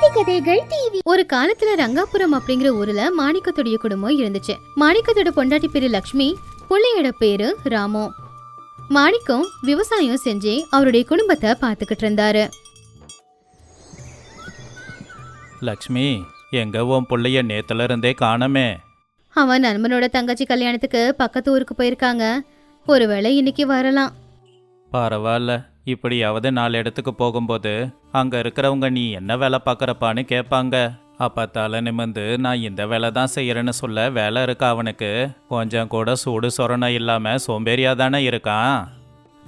நீதி கதைகள் டிவி ஒரு காலத்துல ரங்காபுரம் அப்படிங்கிற ஊர்ல மாணிக்கத்துடைய குடும்பம் இருந்துச்சு. மாணிக்கத்தோட பொண்டாட்டி பேரு லக்ஷ்மி பிள்ளையோட பேரு ராமு. மாணிக்கம் விவசாயம் செஞ்சு அவருடைய குடும்பத்தை பார்த்துக்கிட்டு இருந்தாரு. லக்ஷ்மி எங்க உன் புள்ளைய நேத்துல இருந்தே காணமே. அவன் நண்பனோட தங்கச்சி கல்யாணத்துக்கு பக்கத்து ஊருக்கு போயிருக்காங்க. ஒருவேளை இன்னைக்கு வரலாம். பரவாயில்ல. இப்படியாவது நாலு இடத்துக்கு போகும்போது அங்க இருக்கிறவங்க நீ என்ன வேலை பார்க்கறப்பான்னு கேட்பாங்க. அப்ப தலை நிமிந்து நான் இந்த வேலை தான் செய்யறேன்னு சொல்ல வேலை இருக்கா அவனுக்கு? கொஞ்சம் கூட சூடு சொரணம் இல்லாம சோம்பேறியா தானே இருக்கான்?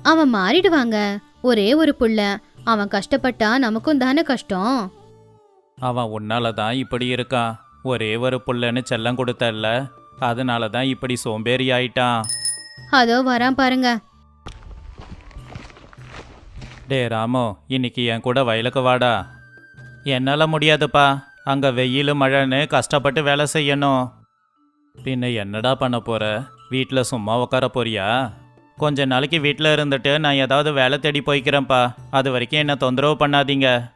அவன் மாறிடுவாங்க. ஒரே ஒரு புள்ள. அவன் கஷ்டப்பட்டா நமக்கும் தானே கஷ்டம். அவன் உன்னால தான் இப்படி இருக்கான். ஒரே ஒரு புள்ளன்னு செல்லம் கொடுத்தல்ல. அதனால தான் இப்படி சோம்பேறி ஆயிட்டான். அதோ வரான் பாருங்க. டே ராமு இன்னைக்கு என் கூட வயலுக்கு வாடா. என்னால் முடியாதுப்பா. அங்கே வெயில் மழைன்னு கஷ்டப்பட்டு வேலை செய்யணும். பின்ன என்னடா பண்ண போற? வீட்டில் சும்மா உட்கார போறியா? கொஞ்ச நாளைக்கு வீட்டில் இருந்துட்டு நான் ஏதாவது வேலை தேடி போய்க்கிறேன்ப்பா. அது வரைக்கும் என்ன தொந்தரவு பண்ணாதீங்க.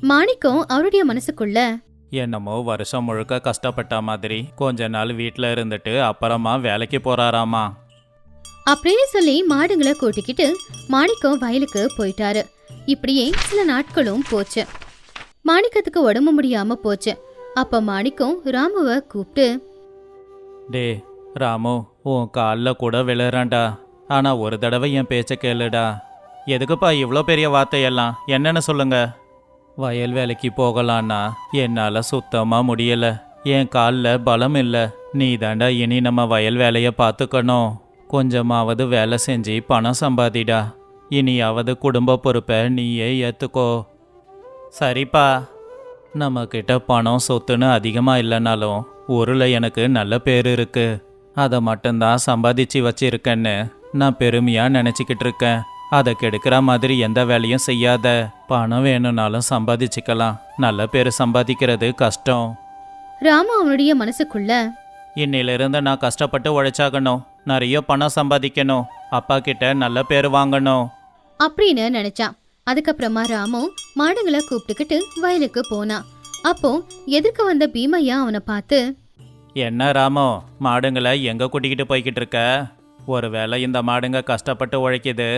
மாணிக்கம் அவருடைய மனசுக்குள்ள என்னமோ வருஷம் முழுக்க கஷ்டப்பட்ட மாதிரி கொஞ்ச நாள் வீட்டில் இருந்துட்டு அப்புறமா வேலைக்கு போறாராமா. அப்படின்னு சொல்லி மாடுங்களை கூட்டிக்கிட்டு மாணிக்கம் வயலுக்கு போயிட்டாரு. இப்படியே சில நாட்களும் போச்சு. மாணிக்கத்துக்கு உடம்பு முடியாம போச்சு. அப்ப மாணிக்கம் ராமுவ கூப்பிட்டு டே ராமு உன் காலில் கூட விழுறான்டா. ஆனால் ஒரு தடவை என் பேச்ச கேளுடா. எதுக்குப்பா இவ்வளோ பெரிய வார்த்தையெல்லாம்? என்னன்னு சொல்லுங்க. வயல் வேலைக்கு போகலான்னா என்னால் சுத்தமாக முடியல. என் காலில் பலம் இல்லை. நீ தாண்டா இனி நம்ம வயல் வேலையை பார்த்துக்கணும். கொஞ்சமாவது வேலை செஞ்சு பணம் சம்பாதிடா. இனியாவது குடும்ப பொறுப்பை நீயே ஏற்றுக்கோ சரிப்பா. நம்மக்கிட்ட பணம் சொத்துன்னு அதிகமாக இல்லைனாலும் ஊரில் எனக்கு நல்ல பேர் இருக்கு. அதை மட்டும்தான் சம்பாதிச்சு வச்சிருக்கேன்னு நான் பெருமையாக நினச்சிக்கிட்டு இருக்கேன். அதை கெடுக்கிற மாதிரி எந்த வேலையும் செய்யாத. பணம் வேணும்னாலும் சம்பாதிச்சுக்கலாம். நல்ல பேர் சம்பாதிக்கிறது கஷ்டம். ராமு அவனுடைய மனசுக்குள்ள இன்னிலிருந்து நான் கஷ்டப்பட்டு உழைச்சாகணும். நிறைய பணம் சம்பாதிக்கணும். அப்பா கிட்ட நல்ல பேர் வாங்கணும். அப்படின்னு நினைச்சான். அதுக்கப்புறமா ராமு மாடுங்களை கூப்பிட்டுக்கிட்டு வயலுக்கு போனான். அப்போ எதிர்க்க வந்த பீமையா அவனை பார்த்து என்ன ராமோ மாடுங்களை எங்கே கூட்டிக்கிட்டு போய்கிட்டு இருக்க? ஒருவேளை இந்த மாடுங்க கஷ்டப்பட்டு உழைக்குது.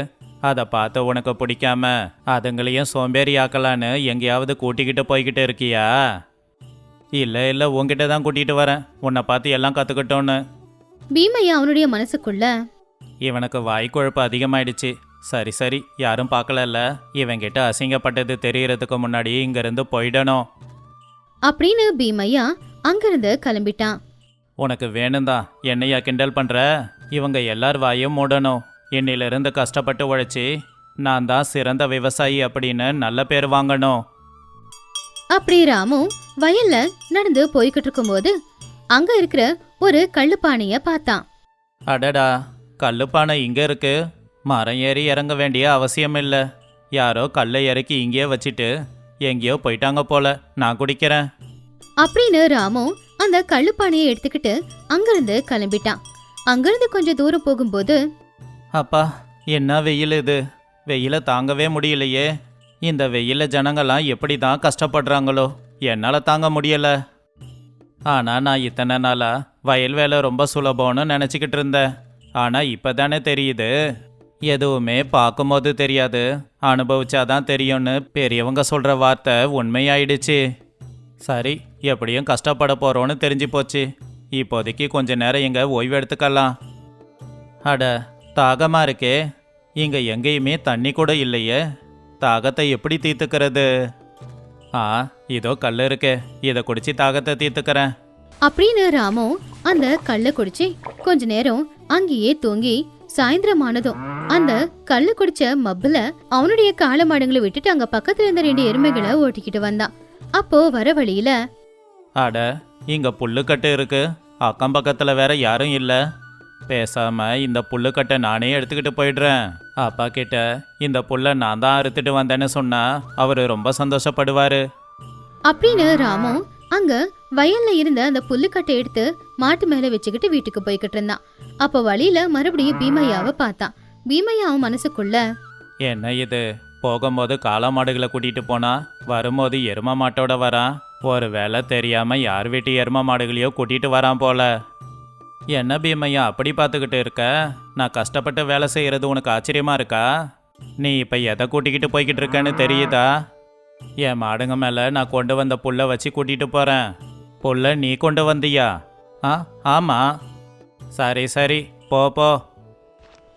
அதை பார்த்து உனக்கு பிடிக்காம அதுங்களையும் சோம்பேறி ஆக்கலான்னு எங்கேயாவது கூட்டிக்கிட்டு போய்கிட்டு இருக்கியா? இல்லை இல்லை உன்கிட்ட தான் கூட்டிகிட்டு வரேன். உன்னை பார்த்து எல்லாம் கற்றுக்கிட்டோன்னு பீமையா அவனுடைய மனசுக்குள்ள இவனுக்கு வாய்க்குழப்பு அதிகமாயிடுச்சு. சரி சரி யாரும் பார்க்கலல்ல. இவன்கிட்ட அசிங்கப்பட்டது தெரியறதுக்கு முன்னாடி இங்கேருந்து போயிடணும். அப்படின்னு பீமையா அங்கிருந்து கிளம்பிட்டான். உனக்கு வேணும்தான் என்னையா கிண்டல் பண்ற? இவங்க எல்லார் வாயும் மூடணும். இன்னிலிருந்து கஷ்டப்பட்டு உழைச்சி நான் தான் சிறந்த விவசாயி அப்படின்னு நல்ல பேர் வாங்கணும். அப்படி ராமு வயல்ல நடந்து போய்கிட்டு இருக்கும்போது அங்க இருக்கிற ஒரு கள்ளுப்பானைய பார்த்தான். அடடா கல்லுப்பானை இங்க இருக்கு. மரம் ஏறி இறங்க வேண்டிய அவசியம் இல்லை யாரோ கல்லை இறக்கி இங்கேயே வச்சுட்டு எங்கேயோ போயிட்டாங்க போல. நான் குடிக்கிறேன். அப்படின்னு ராமு அந்த கள்ளுப்பானையை எடுத்துக்கிட்டு அங்கிருந்து கிளம்பிட்டான். அங்கிருந்து கொஞ்சம் தூரம் போகும்போது அப்பா என்ன வெயில் இது? வெயில தாங்கவே முடியலையே. இந்த வெயில ஜனங்கள்லாம் எப்படி தான் கஷ்டப்படுறாங்களோ. என்னால் தாங்க முடியல. ஆனால் நான் இத்தனை நாளா வயல் வேலை ரொம்ப சுலபம்னு நினச்சிக்கிட்டு இருந்தேன் ஆனால் இப்போ தானே தெரியுது. எதுவுமே பார்க்கும்போது தெரியாது. அனுபவிச்சாதான் தெரியும்னு பெரியவங்க சொல்கிற வார்த்தை உண்மையாயிடுச்சு. சரி எப்படியும் கஷ்டப்பட போகிறோன்னு தெரிஞ்சு போச்சு. இப்போதைக்கு கொஞ்ச நேரம் இங்கே ஓய்வு எடுத்துக்கலாம். அட தாகமாக இருக்கே. இங்கே எங்கேயுமே தண்ணி கூட இல்லையே. தாகத்தை எப்படி தீர்த்துக்கிறது ஆ இதோ கல் இருக்கே. இதை குடிச்சு தாகத்தை தீர்த்துக்கிறேன் அப்படின்னு ராமு அந்த கல்லை குடிச்சு கொஞ்ச நேரம் அங்கேயே தூங்கி சாயந்தரம் ஆனதும் அந்த கல்லு குடிச்ச மப்புல அவனுடைய காளை மாடுங்களை விட்டுட்டு அங்க பக்கத்துல இருந்த ரெண்டு எருமைகளை ஓட்டிக்கிட்டு வந்தான். அப்போ வர வழியில அட இங்க புல்லுக்கட்டு இருக்கு. அக்கம் பக்கத்துல வேற யாரும் இல்ல. பேசாம இந்த புல்லுக்கட்டை நானே எடுத்துக்கிட்டு போயிடுறேன். அப்பா கிட்ட இந்த புல்லை நான் தான் அறுத்துட்டு வந்தேன்னு சொன்னா அவரு ரொம்ப சந்தோஷப்படுவாரு. அப்படின்னு ராமு அங்க வயல்ல இருந்த அந்த புல்லுக்கட்டை எடுத்து மாட்டு மேல வச்சுக்கிட்டு வீட்டுக்கு போய்கிட்டு இருந்தான். அப்போ வழியில மறுபடியும் பீமையாவை பார்த்தான். பீமையா அவன் மனசுக்குள்ள என்ன இது? போகும்போது காளை மாடுகளை கூட்டிட்டு போனா வரும்போது எரும மாட்டோட வரான் ஒரு வேலை தெரியாம யார் வீட்டு எரும மாடுகளையோ கூட்டிட்டு வரான் போல. என்ன பீமையா அப்படி பார்த்துக்கிட்டு இருக்க? நான் கஷ்டப்பட்டு வேலை செய்யறது உனக்கு ஆச்சரியமா இருக்கா? நீ இப்ப எதை கூட்டிக்கிட்டு போய்கிட்டு இருக்கேன்னு தெரியுதா? என் மாடுங்க மேல நான் கொண்டு வந்த புல்லை வச்சு கூட்டிட்டு போறேன். புல்லை நீ கொண்டு வந்தியா? ஆ ஆமா. சரி சரி போ போ.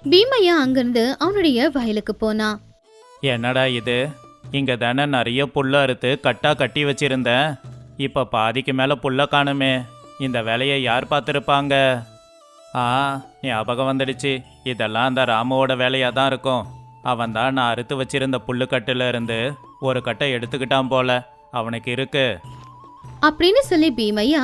பீமையா அங்கிருந்து அவனுடைய வயலுக்கு போனான் என்னடா இது? இங்க தானே நிறைய புல்ல அறுத்து கட்டா கட்டி வச்சிருந்தேன். இப்ப பாதிக்கு மேல புல்ல காணுமே. இந்த வேலையை யார் பார்த்துருப்பாங்க? ஆ ஞாபகம் வந்துடுச்சு. இதெல்லாம் அந்த ராமுவோட வேலையா தான் இருக்கும். அவன் தான் நான் அறுத்து வச்சிருந்த புல்லுக்கட்டுல இருந்து ஒரு கட்டை எடுத்துக்கிட்டான் போல. அவனுக்கு இருக்கு. அப்படின்னு சொல்லி பீமையா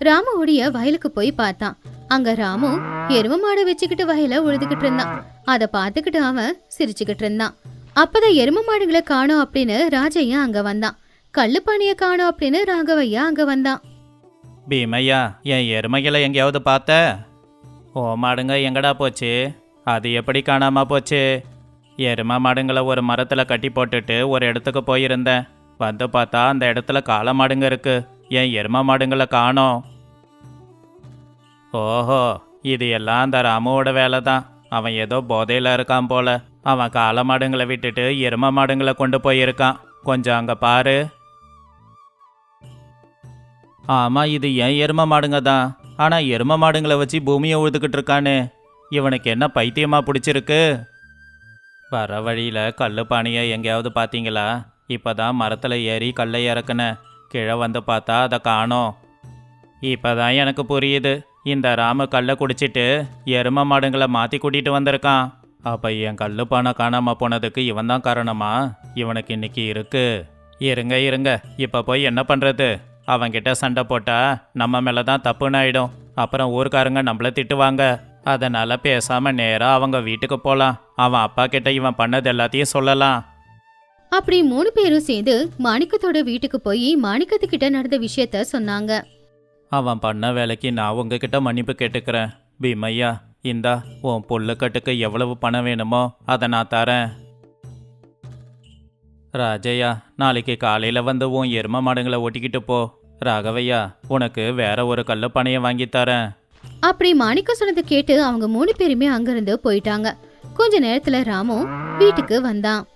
ராமுவுடைய வயலுக்கு போய் பார்த்தான். அங்க ராமு எரும மாடை வச்சுக்கிட்டு வயல உழுதுகிட்டு இருந்தான். அத பார்த்துக்கிட்டு அவன் சிரிச்சுக்கிட்டு இருந்தான். அப்பதான் எரும மாடுகளை காணோம் அப்படின்னு ராஜையா அங்க வந்தான். கள்ளுப்பானிய காணோம் அப்படின்னு ராகவையா அங்க வந்தான். பீமையா என் எருமைகளை எங்கேயாவது பார்த்த? ஓ மாடுங்க எங்கடா போச்சு? அது எப்படி காணாம போச்சு? எரும மாடுங்களை ஒரு மரத்தில் கட்டி போட்டுட்டு ஒரு இடத்துக்கு போயிருந்தேன். வந்து பார்த்தா அந்த இடத்துல காளை மாடுங்க இருக்கு. என் எருமை மாடுங்களை காணோம்? ஓஹோ இது எல்லாம் அந்த ராமுவோட வேலை தான் அவன் ஏதோ போதையில் இருக்கான் போல. அவன் காளை மாடுங்களை விட்டுட்டு எருமை மாடுங்களை கொண்டு போயிருக்கான். கொஞ்சம் அங்கே பாரு. ஆமாம் இது ஏன் எரும மாடுங்க தான் ஆனால் எரும மாடுங்களை வச்சு பூமியை உழுதுகிட்டு இருக்கானே. இவனுக்கு என்ன பைத்தியமாக பிடிச்சிருக்கு? வர வழியில் கல் பானையை எங்கேயாவது பார்த்தீங்களா? இப்பதான் மரத்தில் ஏறி கல்லை இறக்குனேன் கீழே வந்து பார்த்தா அதை காணோம். இப்பதான் எனக்கு புரியுது. இந்த ராமு கல்லை குடிச்சிட்டு எரும மாடுங்களை மாற்றி கூட்டிகிட்டு வந்திருக்கான். அப்போ என் கல்லு பானை காணாமல் போனதுக்கு இவன் தான் காரணமா? இவனுக்கு இன்னைக்கு இருக்கு. இருங்க இருங்க. இப்போ போய் என்ன பண்ணுறது அவன்கிட்ட சண்டை போட்டால் நம்ம மேலே தான் தப்புன்னு ஆயிடும். அப்புறம் ஊர்க்காரங்க நம்மளை திட்டுவாங்க. அதனால் பேசாமல் நேராக அவங்க வீட்டுக்கு போகலாம் அவன் அப்பா கிட்ட இவன் பண்ணது எல்லாத்தையும் சொல்லலாம். அப்படி மூணு பேரும் சேர்ந்து மாணிக்கத்தோட வீட்டுக்கு போய் மாணிக்கத்துக்கிட்ட நடந்த விஷயத்த சொன்னாங்க. அவன் பண்ண வேலைக்கு நான் உங்ககிட்ட மன்னிப்பு கேட்டுக்கிறேன். பீமையா இந்தா உன் புல்லுக்கட்டுக்கு எவ்வளவு பணம் வேணுமோ அதை நான் தரேன். ராஜையா நாளைக்கு காலையில் வந்து உன் எரும மாடுங்களை ஓட்டிக்கிட்டு போ. ராகவையா உனக்கு வேற ஒரு கல்லு பனையை வாங்கி தரேன். அப்படி மாணிக்க சொன்னதை கேட்டு அவங்க மூணு பேருமே அங்கிருந்து போயிட்டாங்க. கொஞ்ச நேரத்துல ராமு வீட்டுக்கு வந்தான்.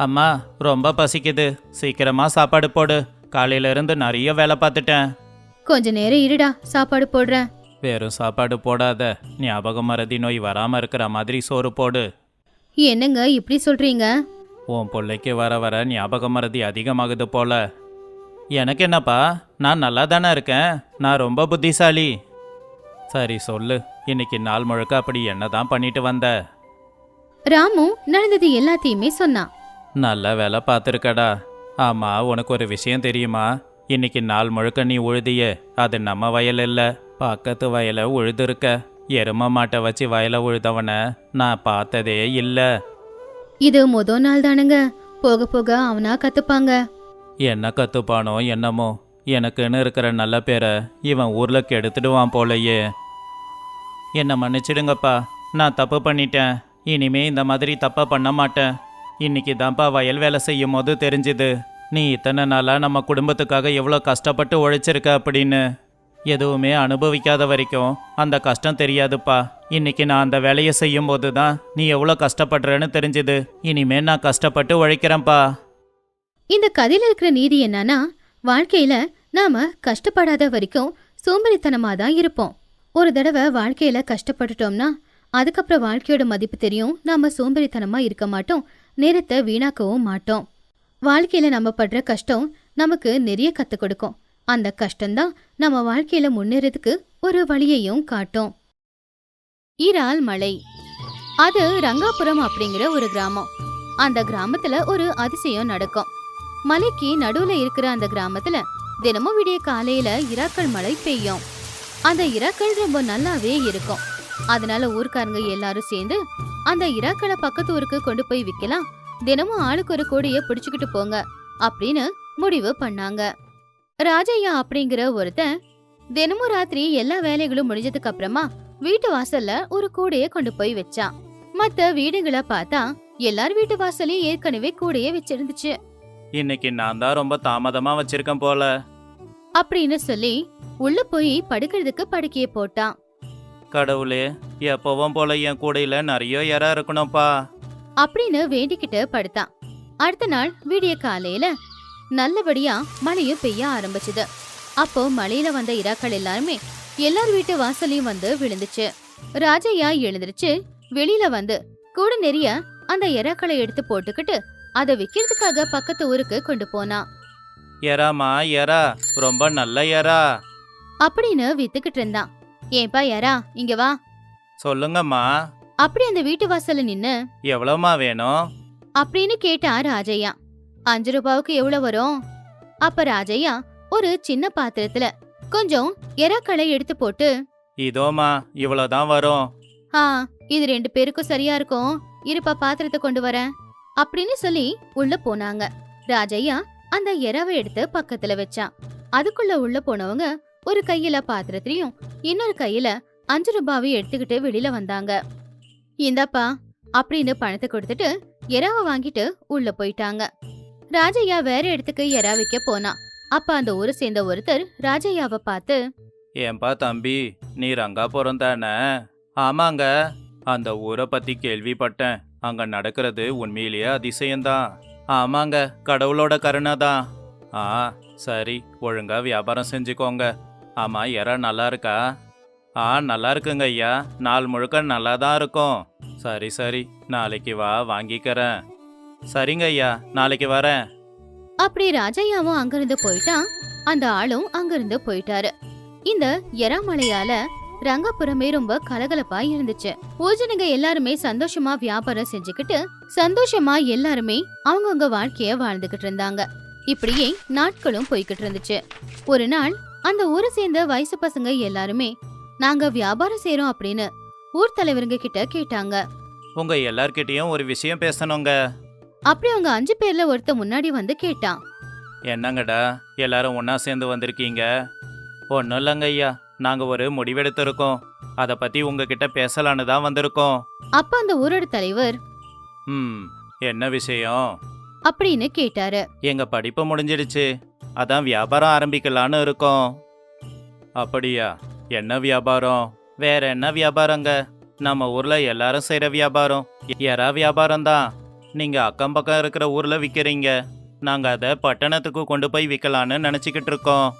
அம்மா ரொம்ப பசிக்குது. சீக்கிரமா சாப்பாடு போடு. காலையில இருந்து நிறைய வேலை பார்த்துட்டேன். கொஞ்ச நேரம் இருடா சாப்பாடு போடுறேன். வெறும் சாப்பாடு போடாத. ஞாபக மறதி நோய் வராம இருக்கிற மாதிரி சோறு போடு. என்னங்க இப்படி சொல்றீங்க? உன் பிள்ளைக்கு வர வர ஞாபக மறதி அதிகமாகுது போல. எனக்கு என்னப்பா நான் நல்லா தானே இருக்கேன். நான் ரொம்ப புத்திசாலி. சரி சொல்லு இன்னைக்கு நாள் முழுக்க அப்படி என்னதான் பண்ணிட்டு வந்த? ராமு நடந்தது எல்லாத்தையுமே சொன்னான். நல்ல வேலை பார்த்துருக்கடா. ஆமா உனக்கு ஒரு விஷயம் தெரியுமா? இன்னைக்கு நாள் முழுக்க நீ உழுதியே. அது நம்ம வயல் இல்ல. பக்கத்து வயலை உழுதுருக்க. எரும மாட்டை வச்சு வயலை உழுதவனை நான் பார்த்ததே இல்லை. இது முத நாள் தானுங்க. போக போக அவனா கத்துப்பாங்க. என்ன கத்துப்பானோ என்னமோ. எனக்குன்னு இருக்கிற நல்ல பேரை இவன் ஊர்ல கெடுத்துடுவான் போலயே. என்னை மன்னிச்சிடுங்கப்பா. நான் தப்பு பண்ணிட்டேன். இனிமே இந்த மாதிரி தப்பா பண்ண மாட்டேன். இன்னைக்கு தான்ப்பா வயல் வேலை செய்யும் போது தெரிஞ்சுது நீ இத்தனை நாளாக நம்ம குடும்பத்துக்காக எவ்வளோ கஷ்டப்பட்டு உழைச்சிருக்க அப்படின்னு. எதுவுமே அனுபவிக்காத வரைக்கும் அந்த கஷ்டம் தெரியாதுப்பா. இன்னைக்கு நான் அந்த வேலையை செய்யும் போது தான் நீ எவ்வளோ கஷ்டப்படுறேன்னு தெரிஞ்சுது. இனிமே நான் கஷ்டப்பட்டு உழைக்கிறேன்ப்பா. இந்த கதையில இருக்கிற நீதி என்னன்னா வாழ்க்கையில நாம கஷ்டப்படாத வரைக்கும் சோம்பேறித்தனமாக தான் இருப்போம். ஒரு தடவை வாழ்க்கையில கஷ்டப்பட்டுட்டோம்னா அதுக்கப்புறம் வாழ்க்கையோட மதிப்பு தெரியும். நாம சோம்பேறித்தனமா இருக்க மாட்டோம். நேரத்தை வீணாக்கவும் மாட்டோம். வாழ்க்கையில நம்ம படுற கஷ்டம் நமக்கு நிறைய கத்துக் கொடுக்கும். அந்த கஷ்டம்தான் நம்ம வாழ்க்கையில முன்னேறதுக்கு ஒரு வழியையும் காட்டும். இறால் மலை. அது ரங்காபுரம் அப்படிங்கிற ஒரு கிராமம். அந்த கிராமத்துல ஒரு அதிசயம் நடக்கும். மலைக்கு நடுவுல இருக்கிற அந்த கிராமத்துல தினமும் விடிய காலையில இராக்கள் மழை பெய்யும். அந்த இறாக்கள் ரொம்ப நல்லாவே இருக்கும். அதனால ஊர்க்காரங்க எல்லாரும் சேர்ந்து அந்த இராக்களை பக்கத்து ஊருக்கு கொண்டு போய் விக்கலாம். தினமும் ஆளுக்கு ஒரு கூடைய பிடிச்சுக்கிட்டு போங்க அப்படின்னு முடிவு பண்ணாங்க. ராஜையா அப்படிங்கிற ஒருத்தன் தினமும் ராத்திரி எல்லா வேலைகளும் முடிஞ்சதுக்கு அப்புறமா வீட்டு வாசல்ல ஒரு கூடைய கொண்டு போய் வச்சான். மத்த வீடுகளை பார்த்தா எல்லார் வீட்டு வாசலையும் ஏற்கனவே கூடையே வச்சிருந்துச்சு. இன்னைக்கு நான் தான் ரொம்ப தாமதமா வச்சிருக்கேன் போல. அப்படின்னு சொல்லி உள்ள போய் படுக்கிறதுக்கு படுக்கைய போட்டான். கடவுளே எப்பவும் போல என் கூடையில நிறைய இறா இருக்கணும்ப்பா. அப்படின்னு வேண்டிக்கிட்டு படுத்தான் அடுத்த நாள் விடிய காலையில நல்லபடியா மழையும் பெய்ய ஆரம்பிச்சுது. அப்போ மழையில வந்த இறாக்கள் எல்லாருமே எல்லார் வீட்டு வாசலையும் வந்து விழுந்துச்சு. ராஜையா எழுந்திருச்சு வெளியில வந்து கூட நிறைய அந்த இறாக்களை எடுத்து போட்டுக்கிட்டு அதை விக்கிறதுக்காக பக்கத்து ஊருக்கு கொண்டு போனான் எறாமா எறா ரொம்ப நல்ல எறா அப்படின்னு வித்துக்கிட்டு இருந்தான். ஏன்பா யாரா? இங்க வா. சொல்லுங்கம்மா. அப்படி அந்த வீட்டு வாசல்ல நின்னு எவ்வளோமா வேணும்? அப்படின்னு கேட்டா ராஜையா அஞ்சு ரூபாவுக்கு எவ்வளவு வரும்? அப்ப ராஜையா ஒரு சின்ன பாத்திரத்துல கொஞ்சம் எறாக்களை எடுத்து போட்டு இதோமா இவ்வளோதான் வரும். ஆ இது ரெண்டு பேருக்கும் சரியா இருக்கும். இருப்பா பாத்திரத்தை கொண்டு வரேன். அப்படின்னு சொல்லி உள்ள போனாங்க. ராஜையா அந்த எறாவை எடுத்து பக்கத்துல வச்சான் அதுக்குள்ள உள்ள போனவங்க ஒரு கையில பாத்திரத்திலையும் இன்னொரு கையில அஞ்சு ரூபாவையும் எடுத்துக்கிட்டு வெளியில வந்தாங்க. இந்தாப்பா அப்படின்னு பணத்தை கொடுத்துட்டு எறாவை வாங்கிட்டு உள்ள போயிட்டாங்க. ராஜையா வேற இடத்துக்கு எறா விற்க போனான் அப்ப அந்த ஊரை சேர்ந்த ஒருத்தர் ராஜையாவை பார்த்து ஏன்பா தம்பி நீ ரங்கா பிறந்தானே ஆமாங்க அந்த ஊரை பத்தி கேள்விப்பட்டேன். அங்க நடக்கிறது உண்மையிலேயே அதிசயம்தான். ஆமாங்க கடவுளோட கருணை தான். ஆ சரி ஒழுங்கா வியாபாரம் செஞ்சுக்கோங்க. ஆமாம் எறா நல்லா இருக்கா? ஆ நல்லா இருக்குங்க ஐயா. நாள் முழுக்க நல்லா தான் இருக்கும். சரி சரி. நாளைக்கு வா வாங்கிக்கிறேன். சரிங்க ஐயா நாளைக்கு வரேன். அப்படி ராஜையாவும் அங்கிருந்து போயிட்டான். அந்த ஆளும் அங்கிருந்து போயிட்டாரு. இந்த எறாமலையால ரங்கபுரமே ரொம்ப கலகலப்பா இருந்துச்சு. ஊஜனுங்க எல்லாருமே சந்தோஷமா வியாபாரம் செஞ்சுக்கிட்டு சந்தோஷமா எல்லாருமே அவங்கவுங்க வாழ்க்கைய வாழ்ந்துகிட்டு இருந்தாங்க. இப்படியே நாட்களும் போய்கிட்டு இருந்துச்சு. ஒரு நாள் அந்த ஊரை சேர்ந்த வயசு பசங்க எல்லாருமே நாங்க வியாபாரம் செய்றோம் அப்படின்னு ஊர் தலைவருங்க கிட்ட கேட்டாங்க. உங்க எல்லார்கிட்டயும் ஒரு விஷயம் பேசணுங்க. அப்படி அவங்க அஞ்சு பேர்ல ஒருத்த முன்னாடி வந்து கேட்டான். என்னங்கடா எல்லாரும் ஒன்றா சேர்ந்து வந்திருக்கீங்க? ஒன்றும் இல்லைங்க ஐயா நாங்கள் ஒரு முடிவெடுத்திருக்கோம். அதை பற்றி உங்ககிட்ட பேசலான்னு தான் வந்திருக்கோம். அப்ப அந்த ஊரோட தலைவர் ம் என்ன விஷயம்? அப்படின்னு கேட்டாரு. எங்கள் படிப்பு முடிஞ்சிடுச்சு. அதான் வியாபாரம் ஆரம்பிக்கலான்னு இருக்கோம். அப்படியா? என்ன வியாபாரம்? வேற என்ன வியாபாரங்க? நம்ம ஊரில் எல்லாரும் செய்கிற வியாபாரம். எறா வியாபாரம் தான் நீங்கள் அக்கம் பக்கம் இருக்கிற ஊரில் விற்கிறீங்க நாங்கள் அதை பட்டணத்துக்கு கொண்டு போய் விற்கலான்னு நினச்சிக்கிட்டு இருக்கோம்.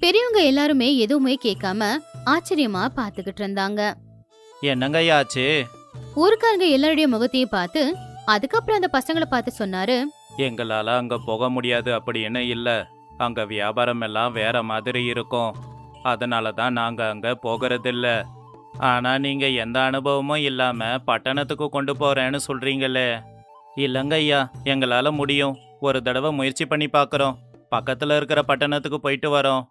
பெரியவங்க எல்லாருமே எதுவுமே கேட்காம ஆச்சரியமா பாத்துக்கிட்டு இருந்தாங்க. என்னங்க ஆச்சு? ஊருக்காரங்க எல்லாருடைய முகத்தையும் பார்த்து அதுக்கப்புறம் அந்த பசங்களை பார்த்து சொன்னாரு எங்களால அங்க போக முடியாது அப்படின்னு இல்ல. அங்க வியாபாரம் எல்லாம் வேற மாதிரி இருக்கும். அதனால தான் நாங்க அங்க போகிறதில்ல. ஆனா நீங்க எந்த அனுபவமும் இல்லாம பட்டணத்துக்கு கொண்டு போறேன்னு சொல்றீங்களே. இல்லைங்க ஐயா எங்களால முடியும். ஒரு தடவை முயற்சி பண்ணி பார்க்கறோம் பக்கத்துல இருக்கிற பட்டணத்துக்கு போயிட்டு வரோம்.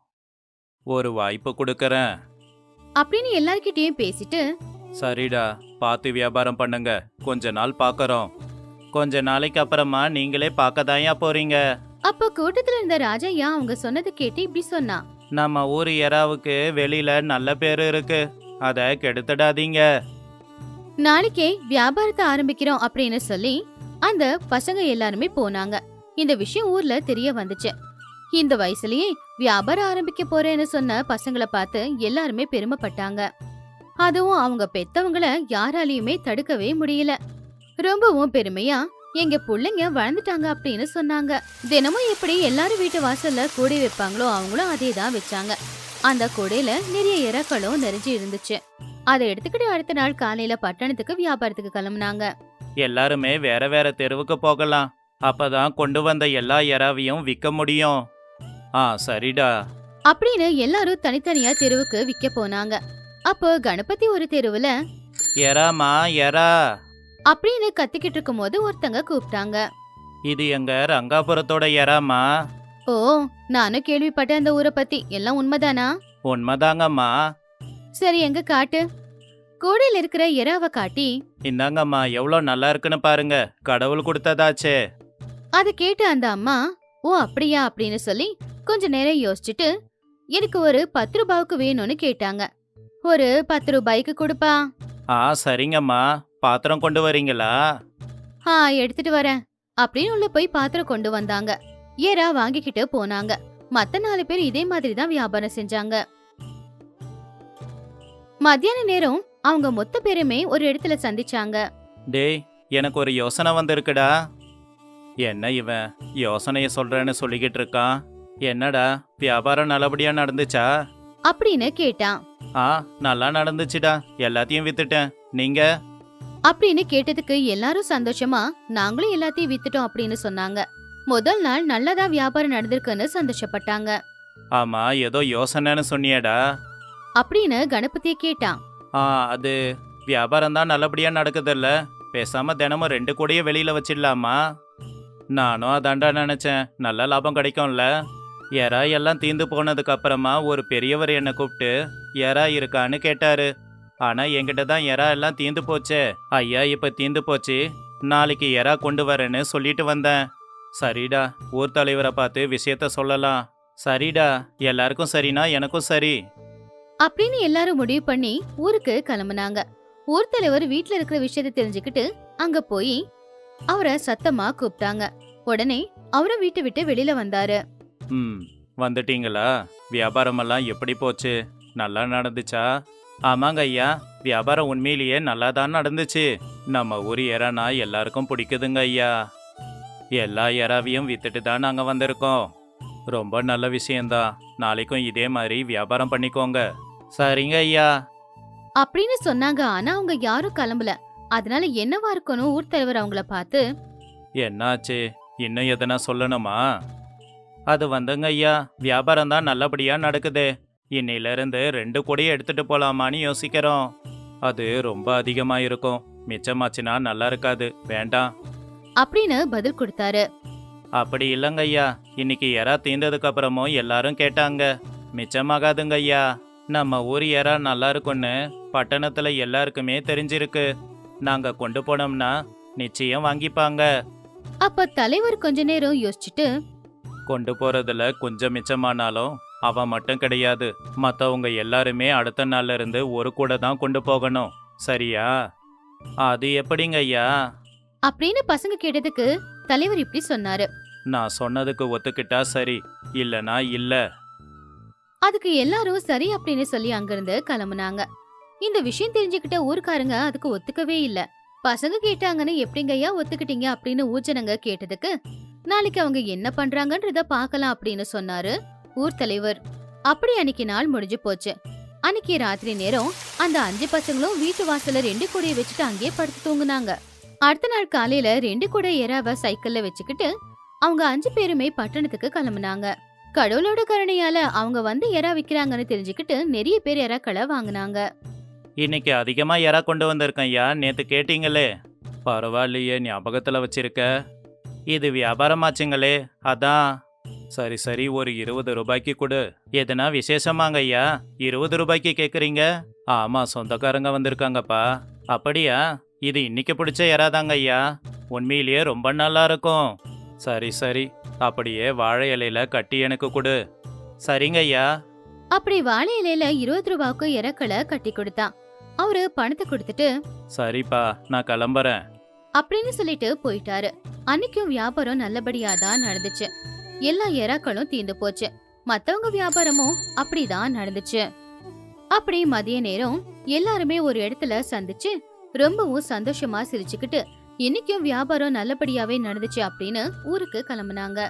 ஒரு வாய்ப்பு கொடுக்கறேன். அப்படின்னு எல்லார்கிட்டயும் பேசிட்டு சரிடா பார்த்து வியாபாரம் பண்ணுங்க. கொஞ்ச நாள் பார்க்கறோம் கொஞ்ச நாளைக்கு அப்புறமா நீங்களே பார்க்க போறீங்க? அப்ப கூட்டத்துல இருந்த ராஜையா அவங்க சொன்னதை கேட்டு இப்படி சொன்னான் நம்ம ஊர் எறாவுக்கு வெளியில நல்ல பேர் இருக்கு. அத கெடுத்துடாதீங்க. நாளைக்கே வியாபாரத்தை ஆரம்பிக்கிறோம் அப்படின்னு சொல்லி அந்த பசங்க எல்லாருமே போனாங்க. இந்த விஷயம் ஊர்ல தெரிய வந்துச்சு. இந்த வயசுலயே வியாபாரம் ஆரம்பிக்க போறேன்னு சொன்ன பசங்களை பார்த்து எல்லாருமே பெருமைப்பட்டாங்க. அதுவும் அவங்க பெத்தவங்கள யாராலையுமே தடுக்கவே முடியல. ரொம்பவும் பெருமையா எங்க புள்ளைங்க வளர்ந்துட்டாங்க அப்படின்னு சொன்னாங்க. தினமும் எப்படி எல்லாரும் வீட்டு வாசல்ல கூடை வைப்பாங்களோ அவங்களும் அதே தான் வச்சாங்க. அந்த கூடையில நிறைய இறக்களும் நிறைஞ்சு இருந்துச்சு. அதை எடுத்துக்கிட்டு அடுத்த நாள் காலையில பட்டணத்துக்கு வியாபாரத்துக்கு கிளம்புனாங்க. எல்லாருமே வேற வேற தெருவுக்கு போகலாம். அப்பதான் கொண்டு வந்த எல்லா எறாவையும் விற்க முடியும். ஆ சரிடா. அப்படின்னு எல்லாரும் தனித்தனியா தெருவுக்கு விற்க போனாங்க. அப்போ கணபதி ஒரு தெருவுல எறாமா எறா அப்படின்னு கத்திக்கிட்டு இருக்கும்போது ஒருத்தங்க கூப்பிட்டாங்க. இது எங்க ரங்காபுரத்தோட எறாமா ஓ நானும் கேள்விப்பட்டேன் அந்த ஊரை பத்தி. எல்லாம் உண்மைதானா? உண்மைதாங்கம்மா. சரி எங்க காட்டு? கூடையில இருக்கிற எறாவை காட்டி இந்தாங்கம்மா எவ்வளோ நல்லா இருக்குன்னு பாருங்க. கடவுள் கொடுத்ததாச்சே. அதை கேட்டு அந்த அம்மா ஓ அப்படியா? அப்படின்னு சொல்லி கொஞ்ச நேரம் யோசிச்சுட்டு எனக்கு ஒரு பத்து ரூபாய்க்கு வேணும்னு கேட்டாங்க. ஒரு பத்து ரூபாய்க்கு கொடுப்பா. ஆ சரிங்கம்மா. பாத்திரம் கொண்டு வரீங்களா? ஆ எடுத்துட்டு வரேன். அப்படின்னு உள்ள போய் பாத்திரம் கொண்டு வந்தாங்க. ஏரா வாங்கிக்கிட்டு போனாங்க. மத்த நாலு பேர் இதே மாதிரி தான் வியாபாரம் செஞ்சாங்க. மத்தியான நேரம் அவங்க மொத்த பேருமே ஒரு இடத்துல சந்திச்சாங்க. டேய் எனக்கு ஒரு யோசனை வந்திருக்குடா. என்ன இவன் யோசனைய சொல்றேன்னு சொல்லிக்கிட்டு இருக்கான்? என்னடா வியாபாரம் நல்லபடியா நடந்துச்சா? அப்படின்னு கேட்டான். ஆ நல்லா நடந்துச்சுடா. எல்லாத்தையும் வித்துட்டேன். நீங்க? அப்படின்னு கேட்டதுக்கு எல்லாரும் சந்தோஷமா நாங்களும் எல்லாத்தையும் வித்துட்டோம் அப்படின்னு சொன்னாங்க. முதல் நாள் நல்லதா வியாபாரம் நடந்திருக்குன்னு சந்தோஷப்பட்டாங்க. ஆமா ஏதோ யோசனைன்னு சொன்னியேடா. அப்படின்னு கணபதியை கேட்டான். ஆ அது வியாபாரம் தான் நல்லபடியா நடக்குதுல்ல. பேசாம தினமும் ரெண்டு கூடையே வெளியில வச்சிடலாமா? நானும் அதாண்டா நினைச்சேன். நல்ல லாபம் கிடைக்கும்ல. எறா எல்லாம் தீந்து போனதுக்கு அப்புறமா ஒரு பெரியவர் என்னை கூப்பிட்டு எறா இருக்கான்னு கேட்டாரு. ஆனா என்கிட்ட தான் எறா எல்லாம் தீந்து போச்சே. ஐயா இப்ப தீந்து போச்சு. நாளைக்கு எறா கொண்டு வரேன்னு சொல்லிட்டு வந்தேன். சரிடா ஊர் தலைவரை பார்த்து விஷயத்த சொல்லலாம். சரிடா எல்லாருக்கும் சரினா எனக்கும் சரி. அப்படின்னு எல்லாரும் முடிவு பண்ணி ஊருக்கு கிளம்புனாங்க. ஊர் தலைவர் வீட்ல இருக்கிற விஷயத்தை தெரிஞ்சுக்கிட்டு அங்க போய் அவரை சத்தமா கூப்பிட்டாங்க. உடனே அவரும் வீட்டை விட்டு வெளியில வந்தாரு. ம் வந்துட்டீங்களா? வியாபாரமெல்லாம் எப்படி போச்சு? நல்லா நடந்துச்சா? ஆமாங்க ஐயா. வியாபாரம் உண்மையிலேயே நல்லா தான் நடந்துச்சு. நம்ம ஊர் எறானா எல்லாருக்கும் பிடிக்குதுங்க ஐயா. எல்லா எறாவையும் வித்துட்டு தான் நாங்கள் வந்திருக்கோம். ரொம்ப நல்ல விஷயம்தான். நாளைக்கும் இதே மாதிரி வியாபாரம் பண்ணிக்கோங்க. சரிங்க ஐயா. அப்படின்னு சொன்னாங்க. ஆனா அவங்க யாரும் கிளம்பல. அதனால என்னவா இருக்கணும் ஊர் தலைவர் அவங்கள பார்த்து? என்னாச்சு? இன்னும் எதனா சொல்லணுமா? அது வந்துங்க ஐயா. வியாபாரம் தான் நல்லபடியா நடக்குது. இன்னையில இருந்து ரெண்டு கொடியை எடுத்துட்டு போலாமான்னு யோசிக்கிறோம். அது ரொம்ப அதிகமா இருக்கும் மிச்சமாச்சுன்னா நல்லா இருக்காது. வேண்டாம். அப்படின்னு பதில் கொடுத்தாரு. அப்படி இல்லைங்க ஐயா. இன்னைக்கு எறா தீர்ந்ததுக்கு அப்புறமும் எல்லாரும் கேட்டாங்க. மிச்சமாகாதுங்க ஐயா. நம்ம ஊர் எறா நல்லா இருக்கும்னு பட்டணத்துல எல்லாருக்குமே தெரிஞ்சிருக்கு. நாங்க கொண்டு போனோம்னா நிச்சயம் வாங்கிப்பாங்க. அப்ப தலைவர் கொஞ்ச நேரம் யோசிச்சுட்டு கொண்டு போறதுல கொஞ்சம் மிச்சமானாலும் அவன் மட்டும் கிடையாது. மத்தவங்க எல்லாருமே அடுத்த நாள்ல இருந்து ஒரு கூட தான் கொண்டு போகணும். சரியா? அது எப்படிங்க ஐயா? அப்படின்னு பசங்க கேட்டதுக்கு தலைவர் இப்படி சொன்னாரு. நான் சொன்னதுக்கு ஒத்துக்கிட்டா சரி இல்லனா இல்ல. அதுக்கு எல்லாரும் சரி அப்படின்னு சொல்லி அங்கிருந்து கிளம்புனாங்க. இந்த விஷயம் தெரிஞ்சுக்கிட்ட ஊர்க்காரங்க அதுக்கு ஒத்துக்கவே இல்ல. பசங்க கேட்டாங்கன்னு எப்படிங்கய்யா ஒத்துக்கிட்டீங்க அப்படின்னு ஊஜனங்க கேட்டதுக்கு நாளைக்கு அவங்க என்ன பண்றாங்கன்றத பார்க்கலாம் அப்படின்னு சொன்னாரு ஊர் தலைவர். அப்படி அன்னைக்கு நாள் முடிஞ்சு போச்சு. அன்னைக்கு ராத்திரி நேரம் அந்த அஞ்சு பசங்களும் வீட்டு வாசல்ல ரெண்டு கூடைய வச்சுட்டு அங்கேயே படுத்து தூங்குனாங்க. அடுத்த நாள் காலையில ரெண்டு கூட எறாவ சைக்கிள்ல வச்சுக்கிட்டு அவங்க அஞ்சு பேருமே பட்டணத்துக்கு கிளம்புனாங்க. கடவுளோட கருணையால அவங்க வந்து எறா விக்கிறாங்கன்னு தெரிஞ்சுக்கிட்டு நிறைய பேர் எறாக்களை வாங்கினாங்க. இன்னைக்கு அதிகமா யாரா கொண்டு வந்திருக்கேன் ஐயா. நேத்து கேட்டீங்களே. பரவாயில்லையே ஞாபகத்துல வச்சிருக்க. இது வியாபாரமாச்சுங்களே. அதான் சரி சரி ஒரு இருபது ரூபாய்க்கு கொடு. எதுனா விசேஷமாங்க ஐயா இருபது ரூபாய்க்கு கேக்குறீங்க? ஆமா சொந்தக்காரங்க வந்திருக்காங்கப்பா. அப்படியா? இது இன்னைக்கு பிடிச்ச யாராதாங்க ஐயா உண்மையிலேயே ரொம்ப நல்லா இருக்கும். சரி சரி அப்படியே வாழை இலையில கட்டி எனக்கு கொடு. சரிங்க ஐயா அப்படி வாழை இலையில இருபது ரூபாய்க்கு எறக்களை கட்டி கொடுத்தான் அவரு பணத்தை கொடுத்துட்டு சரிப்பா நான் கிளம்புறேன். அப்படின்னு சொல்லிட்டு போயிட்டாரு. அன்னைக்கும் வியாபாரம் நல்லபடியா தான் நடந்துச்சு. எல்லா எறாக்களும் தீந்து போச்சு. மத்தவங்க வியாபாரமும் அப்படிதான் நடந்துச்சு. அப்படி மதிய நேரம் எல்லாருமே ஒரு இடத்துல சந்திச்சு ரொம்பவும் சந்தோஷமா சிரிச்சுக்கிட்டு இன்னைக்கும் வியாபாரம் நல்லபடியாவே நடந்துச்சு அப்படின்னு ஊருக்கு கிளம்புனாங்க.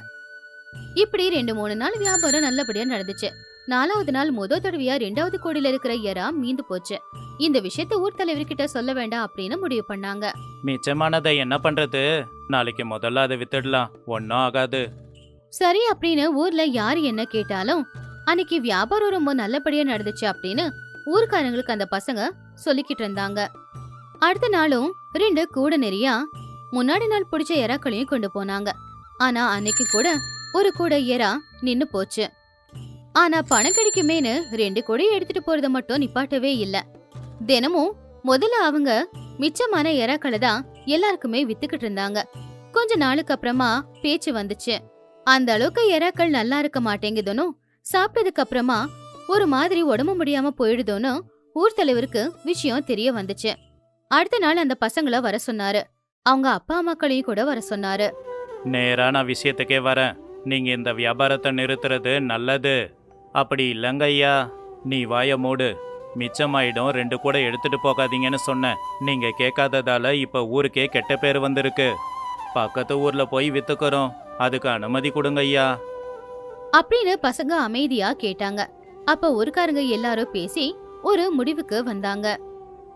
இப்படி ரெண்டு மூணு நாள் வியாபாரம் நல்லபடியா நடந்துச்சு. நாலாவது நாள் முத தடவையா ரெண்டாவது கோடியில இருக்கிற எறா மீந்து போச்சு. இந்த விஷயத்த ஊர் தலைவர்கிட்ட சொல்ல வேண்டாம் அப்படின்னு முடிவு பண்ணாங்க. மிச்சமானதை என்ன பண்றது? நாளைக்கு முதல்ல அதை வித்துடலாம். ஒன்றும் ஆகாது. சரி அப்படின்னு ஊர்ல யாரு என்ன கேட்டாலும் அன்னைக்கு வியாபாரம் ரொம்ப நல்லபடியா நடந்துச்சு அப்படின்னு ஊர்க்காரங்களுக்கு அந்த பசங்க சொல்லிக்கிட்டு இருந்தாங்க. அடுத்த நாளும் ரெண்டு கூட நெறியா முன்னாடி நாள் பிடிச்ச எறாக்களையும் கொண்டு போனாங்க. ஆனா அன்னைக்கு கூட ஒரு கூட எறா நின்னு போச்சு. ஆனா பணம் கிடைக்குமேனு ரெண்டு கூட எடுத்துட்டு போறத மட்டும் நிப்பாட்டவே இல்ல. தினமும் முதல்ல அவங்க மிச்சமான எறாக்களை தான் எல்லாருக்குமே வித்துக்கிட்டு இருந்தாங்க. கொஞ்ச நாளுக்கு அப்புறமா பேச்சு வந்துச்சு. அந்த அளவுக்கு எறாக்கள் நல்லா இருக்க மாட்டேங்குதுன்னு சாப்பிட்டதுக்கு அப்புறமா ஒரு மாதிரி உடம்பு முடியாம போயிடுதோன்னு ஊர் தலைவருக்கு விஷயம் தெரிய வந்துச்சு. அடுத்த நாள் அந்த பசங்கள வர சொன்னாரு. அவங்க அப்பா அம்மாக்களையும் கூட வர சொன்னாரு. நேரா நான் விஷயத்துக்கே வரேன். நீங்க இந்த வியாபாரத்தை நிறுத்துறது நல்லது. அப்படி இல்லைங்க ஐயா. நீ வாய மூடு. மிச்சமாயிடும். ரெண்டு கூட எடுத்துட்டு போகாதீங்கன்னு சொன்னேன். நீங்க கேட்காததால இப்ப ஊருக்கே கெட்ட பேர் வந்திருக்கு. பக்கத்து ஊர்ல போய் வித்துக்கிறோம். அதுக்கு அனுமதி கொடுங்க ஐயா. அப்படின்னு பசங்க அமைதியா கேட்டாங்க. அப்ப ஊருக்காரங்க எல்லாரும் பேசி ஒரு முடிவுக்கு வந்தாங்க.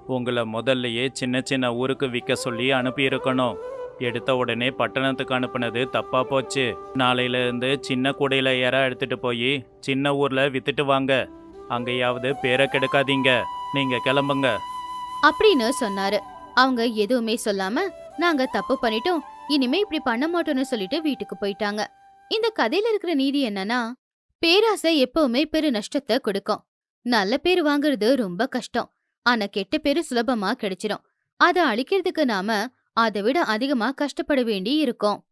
உங்களை முதல்லயே சின்ன சின்ன ஊருக்கு விற்க சொல்லி அனுப்பியிருக்கணும். எடுத்த உடனே பட்டணத்துக்கு அனுப்புனது தப்பா போச்சு. நாளையில இருந்து சின்ன கூடையில ஏற எடுத்துட்டு போய் சின்ன ஊர்ல வித்துட்டு வாங்க. அங்கேயாவது பேரை கெடுக்காதீங்க. நீங்க கிளம்புங்க. அப்படின்னு சொன்னாரு. அவங்க எதுவுமே சொல்லாம நாங்க தப்பு பண்ணிட்டோம். இனிமே இப்படி பண்ண மாட்டோம்னு சொல்லிட்டு வீட்டுக்கு போயிட்டாங்க. இந்த கதையில இருக்கிற நீதி என்னன்னா பேராசை எப்பவுமே பெரு நஷ்டத்தை கொடுக்கும். நல்ல பேர் வாங்குறது ரொம்ப கஷ்டம். ஆனா கெட்ட பேரு சுலபமா கிடைச்சிடும் அதை அழிக்கிறதுக்கு நாம அதை விட அதிகமா கஷ்டப்பட வேண்டி இருக்கும்.